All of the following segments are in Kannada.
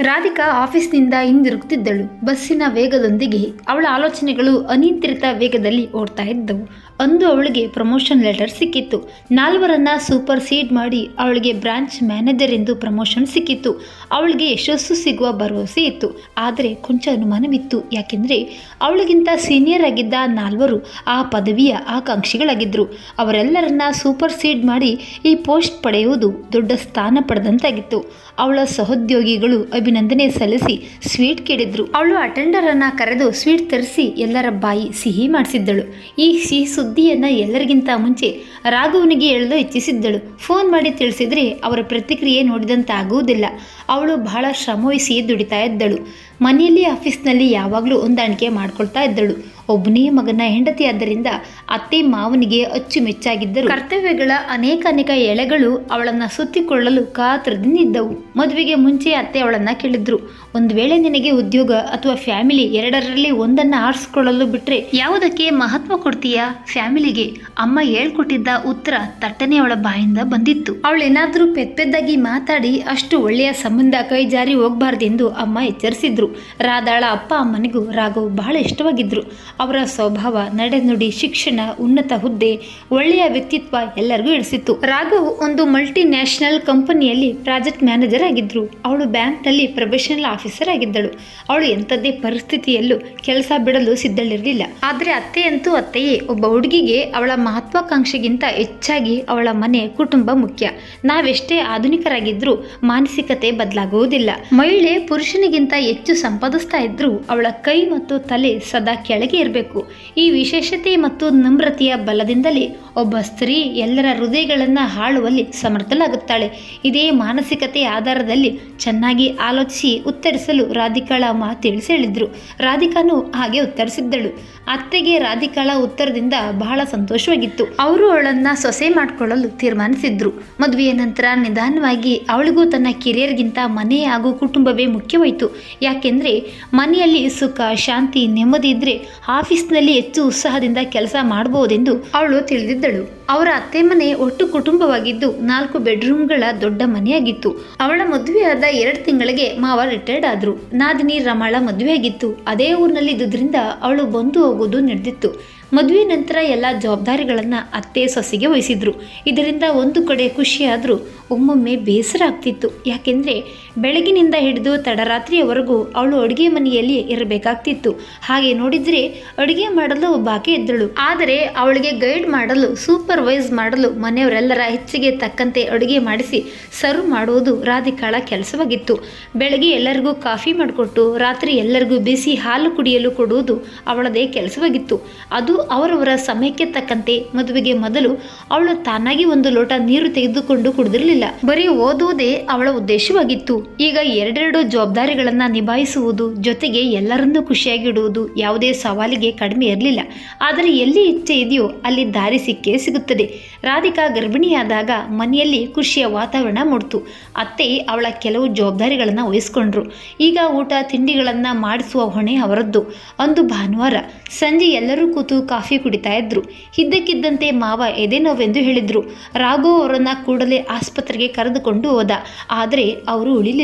ರಾಧಿಕಾ ಆಫೀಸ್ನಿಂದ ಹಿಂದಿರುಗುತ್ತಿದ್ದಳು. ಬಸ್ಸಿನ ವೇಗದೊಂದಿಗೆ ಅವಳ ಆಲೋಚನೆಗಳು ಅನಿಯಂತ್ರಿತ ವೇಗದಲ್ಲಿ ಓಡ್ತಾ ಇದ್ದವು. ಅಂದು ಅವಳಿಗೆ ಪ್ರಮೋಷನ್ ಲೆಟರ್ ಸಿಕ್ಕಿತ್ತು. ನಾಲ್ವರನ್ನ ಸೂಪರ್ ಸೀಡ್ ಮಾಡಿ ಅವಳಿಗೆ ಬ್ರಾಂಚ್ ಮ್ಯಾನೇಜರ್ ಎಂದು ಪ್ರಮೋಷನ್ ಸಿಕ್ಕಿತ್ತು. ಅವಳಿಗೆ ಯಶಸ್ಸು ಸಿಗುವ ಭರವಸೆ ಇತ್ತು. ಆದರೆ ಕೊಂಚ ಅನುಮಾನವಿತ್ತು. ಯಾಕೆಂದರೆ ಅವಳಿಗಿಂತ ಸೀನಿಯರ್ ಆಗಿದ್ದ ನಾಲ್ವರು ಆ ಪದವಿಯ ಆಕಾಂಕ್ಷಿಗಳಾಗಿದ್ದರು ಅವರೆಲ್ಲರನ್ನ ಸೂಪರ್ ಸೀಡ್ ಮಾಡಿ ಈ ಪೋಸ್ಟ್ ಪಡೆಯುವುದು ದೊಡ್ಡ ಸ್ಥಾನ ಪಡೆದಂತಾಗಿತ್ತು. ಅವಳ ಸಹೋದ್ಯೋಗಿಗಳು ಅಭಿನಂದನೆ ಸಲ್ಲಿಸಿ ಸ್ವೀಟ್ ಕೇಳಿದ್ರು. ಅವಳು ಅಟೆಂಡರನ್ನು ಕರೆದು ಸ್ವೀಟ್ ತರಿಸಿ ಎಲ್ಲರ ಬಾಯಿ ಸಿಹಿ ಮಾಡಿಸಿದ್ದಳು. ಈ ಸಿಹಿ ಸುದ್ದಿಯನ್ನ ಎಲ್ಲರಿಗಿಂತ ಮುಂಚೆ ರಾಘವನಿಗೆ ಹೇಳಲು ಇಚ್ಛಿಸಿದ್ದಳು. ಫೋನ್ ಮಾಡಿ ತಿಳಿಸಿದರೆ ಅವರ ಪ್ರತಿಕ್ರಿಯೆ ನೋಡಿದಂತಾಗುವುದಿಲ್ಲ. ಅವಳು ಬಹಳ ಶ್ರಮವಹಿಸಿ ದುಡಿತಾ ಇದ್ದಳು. ಮನೆಯಲ್ಲಿ ಆಫೀಸ್ನಲ್ಲಿ ಯಾವಾಗಲೂ ಹೊಂದಾಣಿಕೆ ಮಾಡ್ಕೊಳ್ತಾ ಇದ್ದಳು. ಒಬ್ಬನೇ ಮಗನ ಹೆಂಡತಿಯಾದ್ದರಿಂದ ಅತ್ತೆ ಮಾವನಿಗೆ ಅಚ್ಚುಮೆಚ್ಚಾಗಿದ್ದರು. ಕರ್ತವ್ಯಗಳ ಅನೇಕ ಅನೇಕ ಎಳೆಗಳು ಅವಳನ್ನ ಸುತ್ತಿಕೊಳ್ಳಲು ಕಾತರದಿಂದಿದ್ದವು. ಮದುವೆಗೆ ಮುಂಚೆ ಅತ್ತೆ ಅವಳನ್ನ ಕೇಳಿದ್ರು. ಒಂದು ವೇಳೆ ನಿನಗೆ ಉದ್ಯೋಗ ಅಥವಾ ಫ್ಯಾಮಿಲಿ ಎರಡರಲ್ಲಿ ಒಂದನ್ನ ಆರಿಸ್ಕೊಳ್ಳಲು ಬಿಟ್ಟರೆ ಯಾವುದಕ್ಕೆ ಮಹತ್ವ ಕೊಡ್ತೀಯಾ? ಫ್ಯಾಮಿಲಿಗೆ ಅಮ್ಮ ಹೇಳ್ಕೊಟ್ಟಿದ್ದ ಉತ್ತರ ತಟ್ಟನೆ ಅವಳ ಬಾಯಿಂದ ಬಂದಿತ್ತು. ಅವಳೇನಾದರೂ ಪೆದ್ದಾಗಿ ಮಾತಾಡಿ ಅಷ್ಟು ಒಳ್ಳೆಯ ಸಂಬಂಧ ಕೈ ಜಾರಿ ಹೋಗಬಾರ್ದೆಂದು ಅಮ್ಮ ಎಚ್ಚರಿಸಿದ್ರು. ರಾಧಾಳ ಅಪ್ಪ ಅಮ್ಮನಿಗೂ ರಾಘವ್ ಬಹಳ ಇಷ್ಟವಾಗಿದ್ರು. ಅವರ ಸ್ವಭಾವ, ನಡೆನುಡಿ, ಶಿಕ್ಷಣ, ಉನ್ನತ ಹುದ್ದೆ, ಒಳ್ಳೆಯ ವ್ಯಕ್ತಿತ್ವ ಎಲ್ಲರಿಗೂ ಇಳಿಸಿತ್ತು. ರಾಘವ್ ಒಂದು ಮಲ್ಟಿ ನ್ಯಾಷನಲ್ ಕಂಪನಿಯಲ್ಲಿ ಪ್ರಾಜೆಕ್ಟ್ ಮ್ಯಾನೇಜರ್ ಆಗಿದ್ರು. ಅವಳು ಬ್ಯಾಂಕ್ನಲ್ಲಿ ಪ್ರೊಫೆಷನಲ್ ಆಫೀಸರ್ ಆಗಿದ್ದಳು. ಅವಳು ಎಂಥದ್ದೇ ಪರಿಸ್ಥಿತಿಯಲ್ಲೂ ಕೆಲಸ ಬಿಡಲು ಸಿದ್ಧಳಿರಲಿಲ್ಲ. ಆದರೆ ಅತ್ತೆಯಂತೂ ಅತ್ತೆಯೇ, ಒಬ್ಬ ಹುಡುಗಿಗೆ ಅವಳ ಮಹತ್ವಾಕಾಂಕ್ಷೆಗಿಂತ ಹೆಚ್ಚಾಗಿ ಅವಳ ಮನೆ, ಕುಟುಂಬ ಮುಖ್ಯ. ನಾವೆಷ್ಟೇ ಆಧುನಿಕರಾಗಿದ್ರೂ ಮಾನಸಿಕತೆ ಬದಲಾಗುವುದಿಲ್ಲ. ಮಹಿಳೆ ಪುರುಷನಿಗಿಂತ ಹೆಚ್ಚು ಸಂಪಾದಿಸ್ತಾ ಇದ್ರೂ ಅವಳ ಕೈ ಮತ್ತು ತಲೆ ಸದಾ ಕೆಳಗೆ ಇರಬೇಕು. ಈ ವಿಶೇಷತೆ ಮತ್ತು ನಮ್ರತೆಯ ಬಲದಿಂದಲೇ ಒಬ್ಬ ಸ್ತ್ರೀ ಎಲ್ಲರ ಹೃದಯಗಳನ್ನು ಹಾಳುವಲ್ಲಿ ಸಮರ್ಥಲಾಗುತ್ತಾಳೆ ಇದೇ ಮಾನಸಿಕತೆ ಆಧಾರದಲ್ಲಿ ಚೆನ್ನಾಗಿ ಆಲೋಚಿಸಿ ಉತ್ತರಿಸಲು ರಾಧಿಕಾಳ ಮಾತು ತಿಳಿಸಿ ಹೇಳಿದ್ರು. ರಾಧಿಕಾನು ಹಾಗೆ ಉತ್ತರಿಸಿದ್ದಳು. ಅತ್ತೆಗೆ ರಾಧಿಕಾಳ ಉತ್ತರದಿಂದ ಬಹಳ ಸಂತೋಷವಾಗಿತ್ತು. ಅವರು ಅವಳನ್ನ ಸೊಸೆ ಮಾಡಿಕೊಳ್ಳಲು ತೀರ್ಮಾನಿಸಿದ್ರು. ಮದುವೆಯ ನಂತರ ನಿಧಾನವಾಗಿ ಅವಳಿಗೂ ತನ್ನ ಕಿರಿಯರ್ಗಿಂತ ಮನೆ ಹಾಗೂ ಕುಟುಂಬವೇ ಮುಖ್ಯವಾಯಿತು. ಯಾಕೆಂದರೆ ಮನೆಯಲ್ಲಿ ಸುಖ, ಶಾಂತಿ, ನೆಮ್ಮದಿ ಇದ್ರೆ ಆಫೀಸ್ನಲ್ಲಿ ಹೆಚ್ಚು ಉತ್ಸಾಹದಿಂದ ಕೆಲಸ ಮಾಡಬಹುದೆಂದು ಅವಳು ತಿಳಿದಿದ್ದಳು. ಅವರ ಅತ್ತೆ ಮನೆ ಒಟ್ಟು ಕುಟುಂಬವಾಗಿದ್ದು ನಾಲ್ಕು ಬೆಡ್ರೂಮ್ಗಳ ದೊಡ್ಡ ಮನೆಯಾಗಿತ್ತು. ಅವಳ ಮದುವೆಯಾದ ಎರಡು ತಿಂಗಳಿಗೆ ಮಾವ ರಿಟೈರ್ಡ್ ಆದ್ರು. ನಾದಿನಿ, ರಮಾಳ ಮದುವೆಯಾಗಿತ್ತು. ಅದೇ ಊರಿನಲ್ಲಿ ಇದ್ದುದರಿಂದ ಅವಳು ಬಂದು ಹೋಗೋದು ನಡೆದಿತ್ತು. ಮದುವೆ ನಂತರ ಎಲ್ಲ ಜವಾಬ್ದಾರಿಗಳನ್ನು ಅತ್ತೆ, ಸೊಸೆಗೆ ವಹಿಸಿದ್ರು. ಇದರಿಂದ ಒಂದು ಕಡೆ ಖುಷಿಯಾದರೂ ಒಮ್ಮೊಮ್ಮೆ ಬೇಸರ ಆಗ್ತಿತ್ತು. ಯಾಕೆಂದರೆ ಬೆಳಗಿನಿಂದ ಹಿಡಿದು ತಡರಾತ್ರಿಯವರೆಗೂ ಅವಳು ಅಡುಗೆ ಮನೆಯಲ್ಲಿ ಇರಬೇಕಾಗ್ತಿತ್ತು. ಹಾಗೆ ನೋಡಿದರೆ ಅಡುಗೆ ಮಾಡಲು ಬಾಕಿ ಇದ್ದಳು. ಆದರೆ ಅವಳಿಗೆ ಗೈಡ್ ಮಾಡಲು ಸೂಪರ್ವೈಸ್ ಮಾಡಲು ಮನೆಯವರೆಲ್ಲರ ಹೆಚ್ಚಿಗೆ ತಕ್ಕಂತೆ ಅಡುಗೆ ಮಾಡಿಸಿ ಸರ್ವ್ ಮಾಡುವುದು ರಾಧಿಕಾಳ ಕೆಲಸವಾಗಿತ್ತು. ಬೆಳಗ್ಗೆ ಎಲ್ಲರಿಗೂ ಕಾಫಿ ಮಾಡಿಕೊಟ್ಟು, ರಾತ್ರಿ ಎಲ್ಲರಿಗೂ ಬಿಸಿ ಹಾಲು ಕುಡಿಯಲು ಕೊಡುವುದು ಅವಳದೇ ಕೆಲಸವಾಗಿತ್ತು. ಅದು ಅವರವರ ಸಮಯಕ್ಕೆ ತಕ್ಕಂತೆ ಮದುವೆಗೆ ಮೊದಲು ಅವಳು ತಾನಾಗಿ ಒಂದು ಲೋಟ ನೀರು ತೆಗೆದುಕೊಂಡು ಕುಡಿದಿರಲಿಲ್ಲ. ಬರೀ ಓದುವುದೇ ಅವಳ ಉದ್ದೇಶವಾಗಿತ್ತು. ಈಗ ಎರಡೆರಡು ಜವಾಬ್ದಾರಿಗಳನ್ನು ನಿಭಾಯಿಸುವುದು ಜೊತೆಗೆ ಎಲ್ಲರನ್ನೂ ಖುಷಿಯಾಗಿಡುವುದು ಯಾವುದೇ ಸವಾಲಿಗೆ ಕಡಿಮೆ ಇರಲಿಲ್ಲ. ಆದರೆ ಎಲ್ಲಿ ಇಚ್ಛೆ ಇದೆಯೋ ಅಲ್ಲಿ ದಾರಿ ಸಿಕ್ಕೇ ಸಿಗುತ್ತದೆ. ರಾಧಿಕಾ ಗರ್ಭಿಣಿಯಾದಾಗ ಮನೆಯಲ್ಲಿ ಖುಷಿಯ ವಾತಾವರಣ ಮೂಡ್ತು. ಅತ್ತೆ ಅವಳ ಕೆಲವು ಜವಾಬ್ದಾರಿಗಳನ್ನು ವಹಿಸ್ಕೊಂಡ್ರು. ಈಗ ಊಟ, ತಿಂಡಿಗಳನ್ನು ಮಾಡಿಸುವ ಹೊಣೆ ಅವರದ್ದು. ಅಂದು ಭಾನುವಾರ ಸಂಜೆ ಎಲ್ಲರೂ ಕೂತು ಕಾಫಿ ಕುಡಿತಾ ಇದ್ರು. ಇದ್ದಕ್ಕಿದ್ದಂತೆ ಮಾವ ಎದೆನೋವೆಂದು ಹೇಳಿದ್ರು. ರಾಘು ಅವರನ್ನು ಕೂಡಲೇ ಆಸ್ಪತ್ರೆಗೆ ಕರೆದುಕೊಂಡು ಹೋದ. ಆದರೆ ಅವರು ಉಳಿಲಿಲ್ಲ.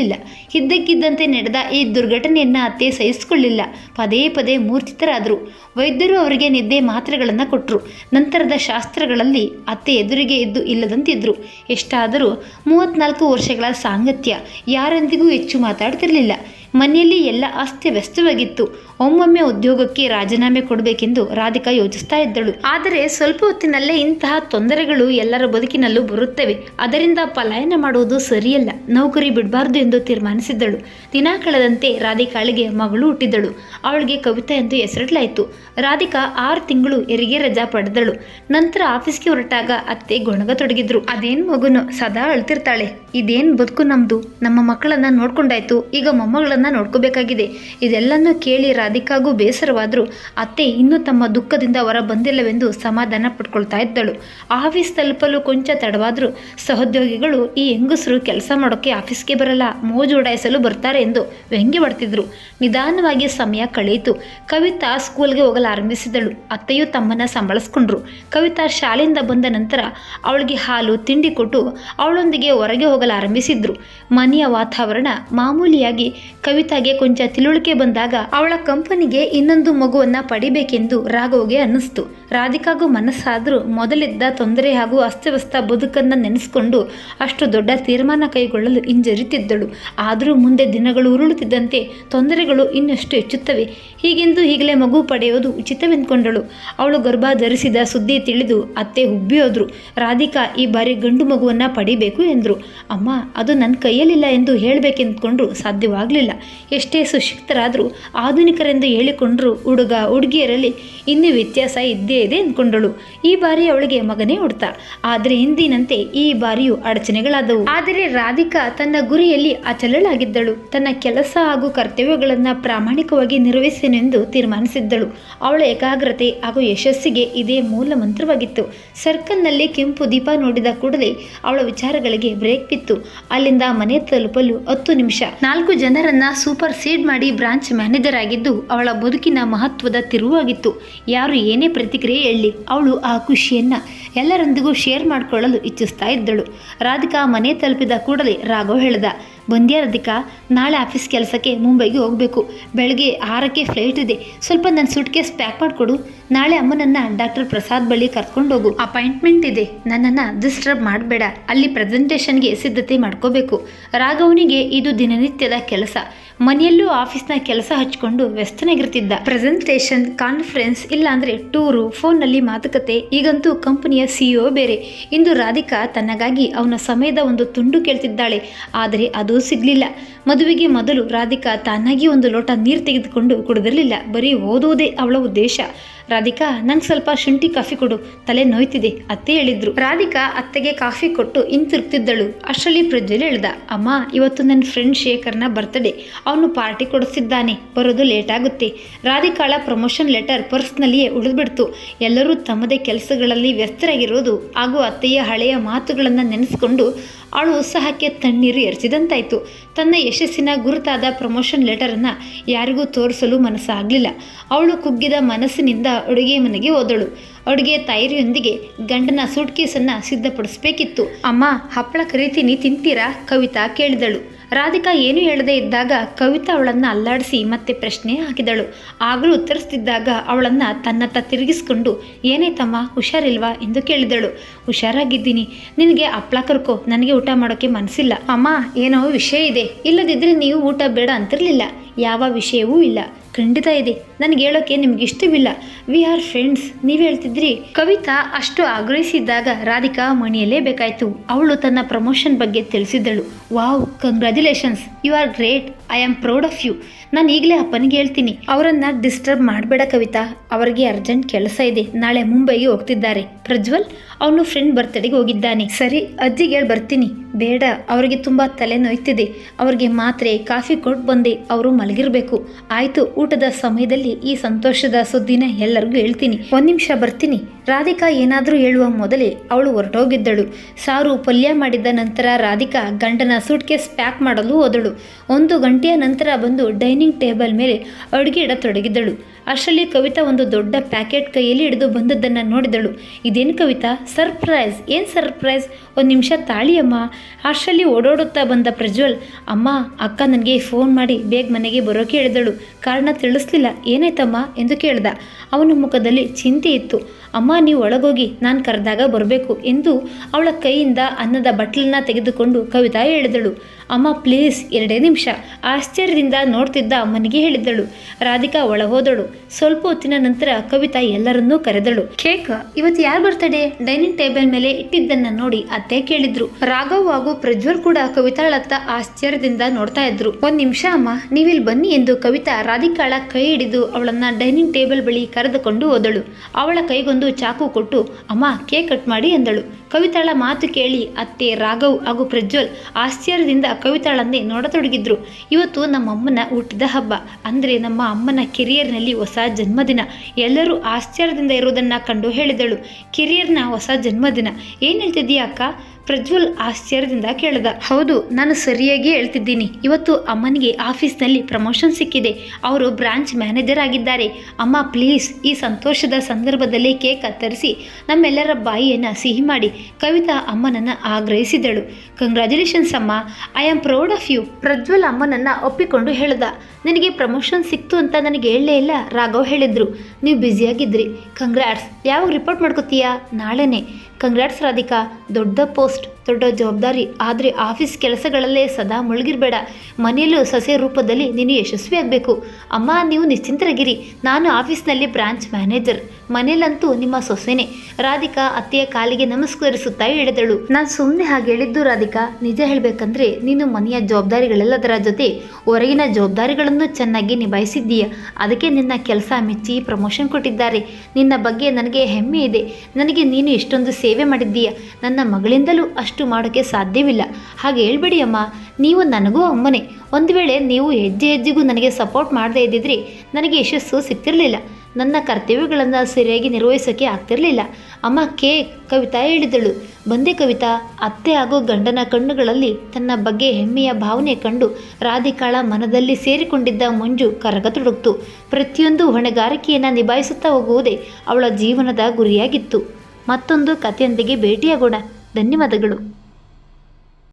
ಇದ್ದಕ್ಕಿದ್ದಂತೆ ನಡೆದ ಈ ದುರ್ಘಟನೆಯನ್ನು ಅತ್ತೆ ಸಹಿಸಿಕೊಳ್ಳಿಲ್ಲ ಪದೇ ಪದೇ ಮೂರ್ಛಿತರಾದರು. ವೈದ್ಯರು ಅವರಿಗೆ ನಿದ್ದೆ ಮಾತ್ರೆಗಳನ್ನು ಕೊಟ್ಟರು ನಂತರದ ಶಾಸ್ತ್ರಗಳಲ್ಲಿ ಅತ್ತೆ ಎದುರಿಗೆ ಇದ್ದು ಇಲ್ಲದಂತಿದ್ದರು ಎಷ್ಟಾದರೂ ಮೂವತ್ನಾಲ್ಕು ವರ್ಷಗಳ ಸಾಂಗತ್ಯ. ಯಾರೊಂದಿಗೂ ಹೆಚ್ಚು ಮಾತಾಡ್ತಿರಲಿಲ್ಲ. ಮನೆಯಲ್ಲಿ ಎಲ್ಲ ಅಸ್ತವ್ಯಸ್ತವಾಗಿತ್ತು ಒಮ್ಮೊಮ್ಮೆ ಉದ್ಯೋಗಕ್ಕೆ ರಾಜೀನಾಮೆ ಕೊಡಬೇಕೆಂದು ರಾಧಿಕಾ ಯೋಚಿಸ್ತಾ ಇದ್ದಳು. ಆದರೆ ಸ್ವಲ್ಪ ಹೊತ್ತಿನಲ್ಲೇ ಇಂತಹ ತೊಂದರೆಗಳು ಎಲ್ಲರ ಬದುಕಿನಲ್ಲೂ ಬರುತ್ತವೆ. ಅದರಿಂದ ಪಲಾಯನ ಮಾಡುವುದು ಸರಿಯಲ್ಲ. ನೌಕರಿ ಬಿಡಬಾರ್ದು ಎಂದು ತೀರ್ಮಾನಿಸಿದ್ದಳು. ದಿನ ಕಳೆದಂತೆ ರಾಧಿಕಾಳಿಗೆ ಮಗಳು ಹುಟ್ಟಿದಳು ಅವಳಿಗೆ ಕವಿತಾ ಎಂದು ಹೆಸರಿಡಲಾಯಿತು. ರಾಧಿಕಾ ಆರು ತಿಂಗಳು ಹೆರಿಗೆ ರಜಾ ಪಡೆದಳು. ನಂತರ ಆಫೀಸ್ಗೆ ಹೊರಟಾಗ ಅತ್ತೆ ಗೊಣಗತೊಡಗಿದ್ರು. ಅದೇನ್ ಮಗುನು? ಸದಾ ಅಳ್ತಿರ್ತಾಳೆ. ಇದೇನ್ ಬದುಕು ನಮ್ದು? ನಮ್ಮ ಮಕ್ಕಳನ್ನ ನೋಡ್ಕೊಂಡಾಯ್ತು. ಈಗ ಮೊಮ್ಮಗಳನ್ನ ಮಕ್ಕಳನ್ನ ನೋಡ್ಕೋಬೇಕಾಗಿದೆ. ಇದೆಲ್ಲನೂ ಕೇಳಿ ರಾಧಿಕಾಗೂ ಬೇಸರವಾದರೂ, ಅತ್ತೆ ಇನ್ನೂ ತಮ್ಮ ದುಃಖದಿಂದ ಹೊರ ಬಂದಿಲ್ಲವೆಂದು ಸಮಾಧಾನ ಪಡ್ಕೊಳ್ತಾ ಇದ್ದಳು. ಆಫೀಸ್ ತಲುಪಲು ಕೊಂಚ ತಡವಾದರೂ ಸಹೋದ್ಯೋಗಿಗಳು ಈ ಹೆಂಗಸರು ಕೆಲಸ ಮಾಡೋಕ್ಕೆ ಆಫೀಸ್ಗೆ ಬರಲ್ಲ, ಮೋಜು ಉಡಾಯಿಸಲು ಬರ್ತಾರೆ ಎಂದು ವ್ಯಂಗ್ಯವಾಡ್ತಿದ್ರು ನಿಧಾನವಾಗಿ ಸಮಯ ಕಳೆಯಿತು. ಕವಿತಾ ಸ್ಕೂಲ್ಗೆ ಹೋಗಲು ಆರಂಭಿಸಿದಳು. ಅತ್ತೆಯು ತಮ್ಮನ್ನ ಸಂಬಳಿಸ್ಕೊಂಡ್ರು ಕವಿತಾ ಶಾಲೆಯಿಂದ ಬಂದ ನಂತರ ಅವಳಿಗೆ ಹಾಲು, ತಿಂಡಿ ಕೊಟ್ಟು ಅವಳೊಂದಿಗೆ ಹೊರಗೆ ಹೋಗಲು ಆರಂಭಿಸಿದ್ರು. ಮನೆಯ ವಾತಾವರಣ ಮಾಮೂಲಿಯಾಗಿ ಕವಿತಾಗೆ ಕೊಂಚ ತಿಳುವಳಿಕೆ ಬಂದಾಗ ಅವಳ ಕಂಪನಿಗೆ ಇನ್ನೊಂದು ಮಗುವನ್ನ ಪಡಿಬೇಕೆಂದು ರಾಘವ್ಗೆ ಅನ್ನಿಸ್ತು. ರಾಧಿಕಾಗೂ ಮನಸ್ಸಾದರೂ ಮೊದಲಿದ್ದ ತೊಂದರೆ ಹಾಗೂ ಅಸ್ತವ್ಯಸ್ತ ಬದುಕನ್ನ ನೆನೆಸ್ಕೊಂಡು ಅಷ್ಟು ದೊಡ್ಡ ತೀರ್ಮಾನ ಕೈಗೊಳ್ಳಲು ಹಿಂಜರಿತಿದ್ದಳು. ಆದರೂ ಮುಂದೆ ದಿನಗಳು ಉರುಳುತ್ತಿದ್ದಂತೆ ತೊಂದರೆಗಳು ಇನ್ನಷ್ಟು ಹೆಚ್ಚುತ್ತವೆ. ಹೀಗೆಂದು ಈಗಲೇ ಮಗು ಪಡೆಯೋದು ಉಚಿತವೆಂದ್ಕೊಂಡಳು. ಅವಳು ಗರ್ಭ ಧರಿಸಿದ ಸುದ್ದಿ ತಿಳಿದು ಅತ್ತೆ ಹುಬ್ಬಿಯೋದ್ರು. ರಾಧಿಕಾ ಈ ಬಾರಿ ಗಂಡು ಮಗುವನ್ನ ಪಡಿಬೇಕು ಎಂದರು. ಅಮ್ಮ, ಅದು ನನ್ನ ಕೈಯಲ್ಲಿಲ್ಲ ಎಂದು ಹೇಳಬೇಕೆಂದ್ಕೊಂಡ್ರು ಸಾಧ್ಯವಾಗಲಿಲ್ಲ. ಎಷ್ಟೇ ಸುಶಿಕ್ತರಾದರೂ ಆಧುನಿಕರೆಂದು ಹೇಳಿಕೊಂಡ್ರು ಹುಡುಗ ಹುಡುಗಿಯರಲ್ಲಿ ಇನ್ನೂ ವ್ಯತ್ಯಾಸ ಇದ್ದೇ ಇದೆ ಅಂದ್ಕೊಂಡಳು. ಈ ಬಾರಿ ಅವಳಿಗೆ ಮಗನೇ ಹುಡ್ತ. ಆದರೆ ಹಿಂದಿನಂತೆ ಈ ಬಾರಿಯೂ ಅಡಚಣೆಗಳಾದವು. ಆದರೆ ರಾಧಿಕಾ ತನ್ನ ಗುರಿಯಲ್ಲಿ ಅಚಲಳಾಗಿದ್ದಳು. ತನ್ನ ಕೆಲಸ ಹಾಗೂ ಕರ್ತವ್ಯಗಳನ್ನು ಪ್ರಾಮಾಣಿಕವಾಗಿ ನಿರ್ವಹಿಸೆನೆಂದು ತೀರ್ಮಾನಿಸಿದ್ದಳು. ಅವಳ ಏಕಾಗ್ರತೆ ಹಾಗೂ ಯಶಸ್ಸಿಗೆ ಇದೇ ಮೂಲ ಮಂತ್ರವಾಗಿತ್ತು. ಸರ್ಕಲ್ನಲ್ಲಿ ಕೆಂಪು ದೀಪ ನೋಡಿದ ಕೂಡಲೇ ಅವಳ ವಿಚಾರಗಳಿಗೆ ಬ್ರೇಕ್ ಬಿತ್ತು. ಅಲ್ಲಿಂದ ಮನೆ ತಲುಪಲು ಹತ್ತು ನಿಮಿಷ. ನಾಲ್ಕು ಜನರನ್ನ ಸೂಪರ್ ಸೀಡ್ ಮಾಡಿ ಬ್ರಾಂಚ್ ಮ್ಯಾನೇಜರ್ ಆಗಿದ್ದು ಅವಳ ಬದುಕಿನ ಮಹತ್ವದ ತಿರುವಾಗಿತ್ತು. ಯಾರು ಏನೇ ಪ್ರತಿಕ್ರಿಯೆ ಹೇಳಿ ಅವಳು ಆ ಖುಷಿಯನ್ನ ಎಲ್ಲರೊಂದಿಗೂ ಶೇರ್ ಮಾಡಿಕೊಳ್ಳಲು ಇಚ್ಛಿಸ್ತಾ ಇದ್ದಳು. ರಾಧಿಕಾ ಮನೆ ತಲುಪಿದ ಕೂಡಲೇ ರಾಘವ್ ಹೇಳ್ದ ಬಂದ್ಯಾ ರಾಧಿಕಾ ನಾಳೆ ಆಫೀಸ್ ಕೆಲಸಕ್ಕೆ ಮುಂಬೈಗೆ ಹೋಗಬೇಕು. ಬೆಳಗ್ಗೆ ಆರಕ್ಕೆ ಫ್ಲೈಟ್ ಇದೆ. ಸ್ವಲ್ಪ ನನ್ನ ಸೂಟ್ ಕೇಸ್ ಪ್ಯಾಕ್ ಮಾಡಿಕೊಡು. ನಾಳೆ ಅಮ್ಮನನ್ನು ಡಾಕ್ಟರ್ ಪ್ರಸಾದ್ ಬಳಿ ಕರ್ಕೊಂಡು ಹೋಗು. ಅಪಾಯಿಂಟ್ಮೆಂಟ್ ಇದೆ. ನನ್ನನ್ನು ಡಿಸ್ಟರ್ಬ್ ಮಾಡಬೇಡ. ಅಲ್ಲಿ ಪ್ರೆಸೆಂಟೇಷನ್ಗೆ ಸಿದ್ಧತೆ ಮಾಡ್ಕೋಬೇಕು. ರಾಘವನಿಗೆ ಇದು ದಿನನಿತ್ಯದ ಕೆಲಸ. ಮನೆಯಲ್ಲೂ ಆಫೀಸ್ನ ಕೆಲಸ ಹಚ್ಕೊಂಡು ವ್ಯಸ್ತನಾಗಿರ್ತಿದ್ದ. ಪ್ರೆಸೆಂಟೇಷನ್ ಕಾನ್ಫರೆನ್ಸ್ ಇಲ್ಲಾಂದ್ರೆ ಟೂರು ಫೋನ್ನಲ್ಲಿ ಮಾತುಕತೆ, ಈಗಂತೂ ಕಂಪನಿಯ ಸಿಇಒ ಬೇರೆ. ಇಂದು ರಾಧಿಕಾ ತನ್ನಗಾಗಿ ಅವನ ಸಮಯದ ಒಂದು ತುಂಡು ಕೇಳ್ತಿದ್ದಾಳೆ. ಆದರೆ ಅದು ಸಿಗಲಿಲ್ಲ. ಮದುವೆಗೆ ಮೊದಲು ರಾಧಿಕಾ ತಾನಾಗಿ ಒಂದು ಲೋಟ ನೀರು ತೆಗೆದುಕೊಂಡು ಕುಡಿದಿರಲಿಲ್ಲ. ಬರೀ ಓದೋದೇ ಅವಳ ಉದ್ದೇಶ. ರಾಧಿಕಾ, ನಂಗೆ ಸ್ವಲ್ಪ ಶುಂಠಿ ಕಾಫಿ ಕೊಡು. ತಲೆ ನೋಯ್ತಿದೆ, ಅತ್ತೆ ಹೇಳಿದ್ರು. ರಾಧಿಕಾ ಅತ್ತೆಗೆ ಕಾಫಿ ಕೊಟ್ಟು ಹಿಂತಿರುಗ್ತಿದ್ದಳು. ಅಷ್ಟರಲ್ಲಿ ಪ್ರಜ್ವಲ್ ಹೇಳ್ದ, ಅಮ್ಮ, ಇವತ್ತು ನನ್ನ ಫ್ರೆಂಡ್ ಶೇಖರ್ನ ಬರ್ತಡೇ ಅವನು ಪಾರ್ಟಿ ಕೊಡಿಸಿದ್ದಾನೆ, ಬರೋದು ಲೇಟ್ ಆಗುತ್ತೆ. ರಾಧಿಕಾಳ ಪ್ರಮೋಷನ್ ಲೆಟರ್ ಪರ್ಸ್ನಲ್ಲಿಯೇ ಉಳಿದ್ಬಿಡ್ತು. ಎಲ್ಲರೂ ತಮ್ಮದೇ ಕೆಲಸಗಳಲ್ಲಿ ವ್ಯಸ್ತರಾಗಿರೋದು, ಹಾಗೂ ಅತ್ತೆಯ ಹಳೆಯ ಮಾತುಗಳನ್ನು ನೆನೆಸ್ಕೊಂಡು ಅವಳು ಉತ್ಸಾಹಕ್ಕೆ ತಣ್ಣೀರು ಎರಚಿದಂತಾಯಿತು. ತನ್ನ ಯಶಸ್ಸಿನ ಗುರುತಾದ ಪ್ರಮೋಷನ್ ಲೆಟರನ್ನು ಯಾರಿಗೂ ತೋರಿಸಲು ಮನಸ್ಸಾಗಲಿಲ್ಲ. ಅವಳು ಕುಗ್ಗಿದ ಮನಸ್ಸಿನಿಂದ ಅಡುಗೆ ಮನೆಗೆ ಹೋದಳು. ಅಡುಗೆ ತಾಯಿರಿಯೊಂದಿಗೆ ಗಂಡನ ಸೂಟ್ಕೇಸನ್ನು ಸಿದ್ಧಪಡಿಸಬೇಕಿತ್ತು. ಅಮ್ಮ, ಹಪ್ಪಳ ಕರಿತೀನಿ ತಿಂತೀರಾ? ಕವಿತಾ ಕೇಳಿದಳು. ರಾಧಿಕಾ ಏನು ಹೇಳದೇ ಇದ್ದಾಗ ಕವಿತಾ ಅವಳನ್ನು ಅಲ್ಲಾಡಿಸಿ ಮತ್ತೆ ಪ್ರಶ್ನೆ ಹಾಕಿದಳು. ಆಗಲೂ ಉತ್ತರಿಸ್ತಿದ್ದಾಗ ಅವಳನ್ನು ತನ್ನತ್ತ ತಿರುಗಿಸ್ಕೊಂಡು ತಮ್ಮ, ಹುಷಾರಿಲ್ವಾ? ಎಂದು ಕೇಳಿದಳು. ಹುಷಾರಾಗಿದ್ದೀನಿ. ನಿನಗೆ ಹಪ್ಳ ಕರ್ಕೋ. ನನಗೆ ಊಟ ಮಾಡೋಕ್ಕೆ ಮನಸ್ಸಿಲ್ಲ ಅಮ್ಮ, ಏನೋ ವಿಷಯ ಇದೆ. ಇಲ್ಲದಿದ್ದರೆ ನೀವು ಊಟ ಬೇಡ ಅಂತಿರಲಿಲ್ಲ. ಯಾವ ವಿಷಯವೂ ಇಲ್ಲ. ಖಂಡಿತ ಇದೆ. ನನಗೆ ಹೇಳೋಕ್ಕೆ ನಿಮ್ಗೆ ಇಷ್ಟವಿಲ್ಲ. ವಿ ಆರ್ ಫ್ರೆಂಡ್ಸ್ ನೀವು ಹೇಳ್ತಿದ್ರಿ. ಕವಿತಾ ಅಷ್ಟು ಆಗ್ರಹಿಸಿದ್ದಾಗ ರಾಧಿಕಾ ಮಣಿಯಲ್ಲೇ ಬೇಕಾಯ್ತು. ಅವಳು ತನ್ನ ಪ್ರಮೋಷನ್ ಬಗ್ಗೆ ತಿಳಿಸಿದ್ದಳು. Wow congratulations you are great I am proud of you ನಾನು ಈಗಲೇ ಅಪ್ಪನಿಗೆ ಹೇಳ್ತೀನಿ, ಅವರನ್ನು ಡಿಸ್ಟರ್ಬ್ ಮಾಡಬೇಡ ಕವಿತಾ. ಅವರಿಗೆ ಅರ್ಜೆಂಟ್ ಕೆಲಸ ಇದೆ. ನಾಳೆ ಮುಂಬೈಗೆ ಹೋಗ್ತಿದ್ದಾರೆ. ಪ್ರಜ್ವಲ್, ಅವನು ಫ್ರೆಂಡ್ ಬರ್ತಡೆಗೆ ಹೋಗಿದ್ದಾನೆ. ಸರಿ, ಅಜ್ಜಿಗೆ ಹೇಳಿ ಬರ್ತೀನಿ. ಬೇಡ, ಅವರಿಗೆ ತುಂಬ ತಲೆ ನೋಯ್ತಿದೆ. ಅವ್ರಿಗೆ ಮಾತ್ರೆ, ಕಾಫಿ ಕೊಟ್ಟು ಬಂದೆ. ಅವರು ಮಲಗಿರ್ಬೇಕು. ಆಯಿತು, ಊಟದ ಸಮಯದಲ್ಲಿ ಈ ಸಂತೋಷದ ಸುದ್ದಿನ ಎಲ್ಲರಿಗೂ ಹೇಳ್ತೀನಿ. ಒಂದು ನಿಮಿಷ ಬರ್ತೀನಿ. ರಾಧಿಕಾ ಏನಾದರೂ ಹೇಳುವ ಮೊದಲೇ ಅವಳು ಹೊರಟೋಗಿದ್ದಳು. ಸಾರು ಪಲ್ಯ ಮಾಡಿದ ನಂತರ ರಾಧಿಕಾ ಗಂಡನ ಸೂಟ್ಕೇಸ್ ಪ್ಯಾಕ್ ಮಾಡಲು ಹೋದಳು. ಒಂದು ಗಂಟೆಯ ನಂತರ ಬಂದು ಡೈನಿಂಗ್ ಟೇಬಲ್ ಮೇಲೆ ಅಡುಗೆ ಇಡತೊಡಗಿದ್ದಳು. ಅಷ್ಟರಲ್ಲಿ ಕವಿತಾ ಒಂದು ದೊಡ್ಡ ಪ್ಯಾಕೆಟ್ ಕೈಯಲ್ಲಿ ಹಿಡಿದು ಬಂದದ್ದನ್ನು ನೋಡಿದಳು. ಇದೇನು ಕವಿತಾ? ಸರ್ಪ್ರೈಸ್. ಏನು ಸರ್ಪ್ರೈಸ್? ಒಂದು ನಿಮಿಷ ತಾಳಿಯಮ್ಮ. ಅಷ್ಟರಲ್ಲಿ ಓಡಾಡುತ್ತಾ ಬಂದ ಪ್ರಜ್ವಲ್, ಅಮ್ಮ, ಅಕ್ಕ ನನಗೆ ಫೋನ್ ಮಾಡಿ ಬೇಗ ಮನೆಗೆ ಬರೋಕೆ ಹೇಳಿದಳು. ಕಾರಣ ತಿಳಿಸ್ಲಿಲ್ಲ. ಏನಾಯ್ತಮ್ಮ? ಎಂದು ಕೇಳ್ದ. ಅವನ ಮುಖದಲ್ಲಿ ಚಿಂತೆ ಇತ್ತು. ಅಮ್ಮ, ನೀವು ಒಳಗೋಗಿ, ನಾನು ಕರೆದಾಗ ಬರಬೇಕು ಎಂದು ಅವಳ ಕೈಯಿಂದ ಅನ್ನದ ಬಟ್ಲನ್ನ ತೆಗೆದುಕೊಂಡು ಕವಿತಾ ಹೇಳಿದಳು. ಅಮ್ಮ, ಪ್ಲೀಸ್, ಎರಡೇ ನಿಮಿಷ. ಆಶ್ಚರ್ಯದಿಂದ ನೋಡ್ತಿದ್ದ ಅಮ್ಮನಿಗೆ ಹೇಳಿದ್ದಳು ರಾಧಿಕಾ ಒಳಗೋದಳು ಸ್ವಲ್ಪ ಹೊತ್ತಿನ ನಂತರ ಕವಿತಾ ಎಲ್ಲರನ್ನೂ ಕರೆದಳು. ಕೇಕ್, ಇವತ್ತು ಯಾರು ಬರ್ತಡೆ? ಡೈನಿಂಗ್ ಟೇಬಲ್ ಮೇಲೆ ಇಟ್ಟಿದ್ದನ್ನ ನೋಡಿ ಅತ್ತೆ ಕೇಳಿದ್ರು. ರಾಘವ್ ಹಾಗೂ ಪ್ರಜ್ವಲ್ ಕೂಡ ಕವಿತಾಳತ್ತ ಆಶ್ಚರ್ಯದಿಂದ ನೋಡ್ತಾ ಇದ್ರು. ಒಂದ್ ನಿಮಿಷ ಅಮ್ಮ ನೀವಿಲ್ ಬನ್ನಿ ಎಂದು ಕವಿತಾ ರಾಧಿಕಾಳ ಕೈ ಹಿಡಿದು ಅವಳನ್ನ ಡೈನಿಂಗ್ ಟೇಬಲ್ ಬಳಿ ಕರೆದುಕೊಂಡು ಹೋದಳು. ಅವಳ ಕೈಗೊಂದು ಚಾಕು ಕೊಟ್ಟು, ಅಮ್ಮ, ಕೇಕ್ ಕಟ್ ಮಾಡಿ ಎಂದಳು ಕವಿತಾಳ ಮಾತು ಕೇಳಿ ಅತ್ತೆ ರಾಘವ್ ಹಾಗೂ ಪ್ರಜ್ವಲ್ ಆಶ್ಚರ್ಯದಿಂದ ಕವಿತಾಳನ್ನೇ ನೋಡತೊಡಗಿದ್ರು. ಇವತ್ತು ನಮ್ಮ ಅಮ್ಮನ ಹುಟ್ಟಿದ ಹಬ್ಬ. ಅಂದ್ರೆ ನಮ್ಮ ಅಮ್ಮನ ಕೆರಿಯರ್ನಲ್ಲಿ ಹೊಸ ಜನ್ಮದಿನ. ಎಲ್ಲರೂ ಆಶ್ಚರ್ಯದಿಂದ ಇರುವುದನ್ನು ಕಂಡು ಹೇಳಿದಳು. ಕಿರಿಯರ್ನ ಹೊಸ ಜನ್ಮದಿನ. ಏನು ಹೇಳ್ತಿದ್ದೀಯಾ ಅಕ್ಕ? ಪ್ರಜ್ವಲ್ ಆಶ್ಚರ್ಯದಿಂದ ಕೇಳಿದ. ಹೌದು, ನಾನು ಸರಿಯಾಗಿ ಹೇಳ್ತಿದ್ದೀನಿ. ಇವತ್ತು ಅಮ್ಮನಿಗೆ ಆಫೀಸ್ನಲ್ಲಿ ಪ್ರಮೋಷನ್ ಸಿಕ್ಕಿದೆ. ಅವರು ಬ್ರಾಂಚ್ ಮ್ಯಾನೇಜರ್ ಆಗಿದ್ದಾರೆ. ಅಮ್ಮ, ಪ್ಲೀಸ್, ಈ ಸಂತೋಷದ ಸಂದರ್ಭದಲ್ಲಿ ಕೇಕ್ ಕತ್ತರಿಸಿ ನಮ್ಮೆಲ್ಲರ ಬಾಯಿಯನ್ನು ಸಿಹಿ ಮಾಡಿ. ಕವಿತಾ ಅಮ್ಮನನ್ನು ಆಗ್ರಹಿಸಿದಳು. ಕಂಗ್ರ್ಯಾಚುಲೇಷನ್ಸ್ ಅಮ್ಮ. I am proud of you Prajwal ಅಮ್ಮನನ್ನು ಒಪ್ಪಿಕೊಂಡು ಹೇಳ್ದ. ನಿನಗೆ ಪ್ರಮೋಷನ್ ಸಿಕ್ತು ಅಂತ ನನಗೆ ಹೇಳಲೇ ಇಲ್ಲ, ರಾಘವ್ ಹೇಳಿದರು. ನೀವು ಬ್ಯುಸಿಯಾಗಿದ್ರಿ. ಕಂಗ್ರ್ಯಾಟ್ಸ್ ಯಾವಾಗ ರಿಪೋರ್ಟ್ ಮಾಡ್ಕೋತೀಯಾ? ನಾಳೆನೇ. ಕಂಗ್ರ್ಯಾಟ್ಸ್ ರಾಧಿಕಾ. ದೊಡ್ಡ ಪೋಸ್ಟ್ ದೊಡ್ಡ ಜವಾಬ್ದಾರಿ. ಆದರೆ ಆಫೀಸ್ ಕೆಲಸಗಳಲ್ಲೇ ಸದಾ ಮುಳುಗಿರಬೇಡ. ಮನೆಯಲ್ಲೂ ಸಸ್ಯ ರೂಪದಲ್ಲಿ ನೀನು ಯಶಸ್ವಿ ಆಗಬೇಕು. ಅಮ್ಮ, ನೀವು ನಿಶ್ಚಿಂತರಾಗಿರಿ. ನಾನು ಆಫೀಸ್ನಲ್ಲಿ ಬ್ರಾಂಚ್ ಮ್ಯಾನೇಜರ್. ಮನೆಯಲ್ಲಂತೂ ನಿಮ್ಮ ಸೊಸೆನೆ. ರಾಧಿಕಾ ಅತ್ತೆಯ ಕಾಲಿಗೆ ನಮಸ್ಕರಿಸುತ್ತಾ ಹೇಳಿದಳು. ನಾನು ಸುಮ್ಮನೆ ಹಾಗೆ ಹೇಳಿದ್ದು ರಾಧಿಕಾ, ನಿಜ ಹೇಳಬೇಕಂದ್ರೆ ನೀನು ಮನೆಯ ಜವಾಬ್ದಾರಿಗಳೆಲ್ಲದರ ಜೊತೆ ಹೊರಗಿನ ಜವಾಬ್ದಾರಿಗಳನ್ನು ಚೆನ್ನಾಗಿ ನಿಭಾಯಿಸಿದ್ದೀಯ. ಅದಕ್ಕೆ ನಿನ್ನ ಕೆಲಸ ಮೆಚ್ಚಿ ಪ್ರಮೋಷನ್ ಕೊಟ್ಟಿದ್ದಾರೆ. ನಿನ್ನ ಬಗ್ಗೆ ನನಗೆ ಹೆಮ್ಮೆ ಇದೆ. ನನಗೆ ನೀನು ಇಷ್ಟೊಂದು ಸೇವೆ ಮಾಡಿದ್ದೀಯ. ನನ್ನ ಮಗಳಿಂದಲೂ ಅಷ್ಟು ಮಾಡೋಕ್ಕೆ ಸಾಧ್ಯವಿಲ್ಲ. ಹಾಗೆ ಹೇಳ್ಬೇಡಿ ಅಮ್ಮ, ನೀವು ನನಗೂ ಅಮ್ಮನೇ. ಒಂದು ವೇಳೆ ನೀವು ಹೆಜ್ಜೆ ಹೆಜ್ಜೆಗೂ ನನಗೆ ಸಪೋರ್ಟ್ ಮಾಡದೇ ಇದ್ದಿದ್ರಿ, ನನಗೆ ಯಶಸ್ಸು ಸಿಗ್ತಿರಲಿಲ್ಲ. ನನ್ನ ಕರ್ತವ್ಯಗಳನ್ನು ಸರಿಯಾಗಿ ನಿರ್ವಹಿಸೋಕ್ಕೆ ಆಗ್ತಿರಲಿಲ್ಲ. ಅಮ್ಮ ಕೇ. ಕವಿತಾ ಹೇಳಿದಳು. ಬಂದೆ ಕವಿತಾ, ಅತ್ತೆ ಹಾಗೂ ಗಂಡನ ಕಣ್ಣುಗಳಲ್ಲಿ ತನ್ನ ಬಗ್ಗೆ ಹೆಮ್ಮೆಯ ಭಾವನೆ ಕಂಡು ರಾಧಿಕಾಳ ಮನದಲ್ಲಿ ಸೇರಿಕೊಂಡಿದ್ದ ಮಂಜು ಕರಗತೊಡಗ್ತು. ಪ್ರತಿಯೊಂದು ಹೊಣೆಗಾರಿಕೆಯನ್ನು ನಿಭಾಯಿಸುತ್ತಾ ಹೋಗುವುದೇ ಅವಳ ಜೀವನದ ಗುರಿಯಾಗಿತ್ತು. ಮತ್ತೊಂದು ಕಥೆಯೊಂದಿಗೆ ಭೇಟಿಯಾಗೋಣ. ಧನ್ಯವಾದಗಳು.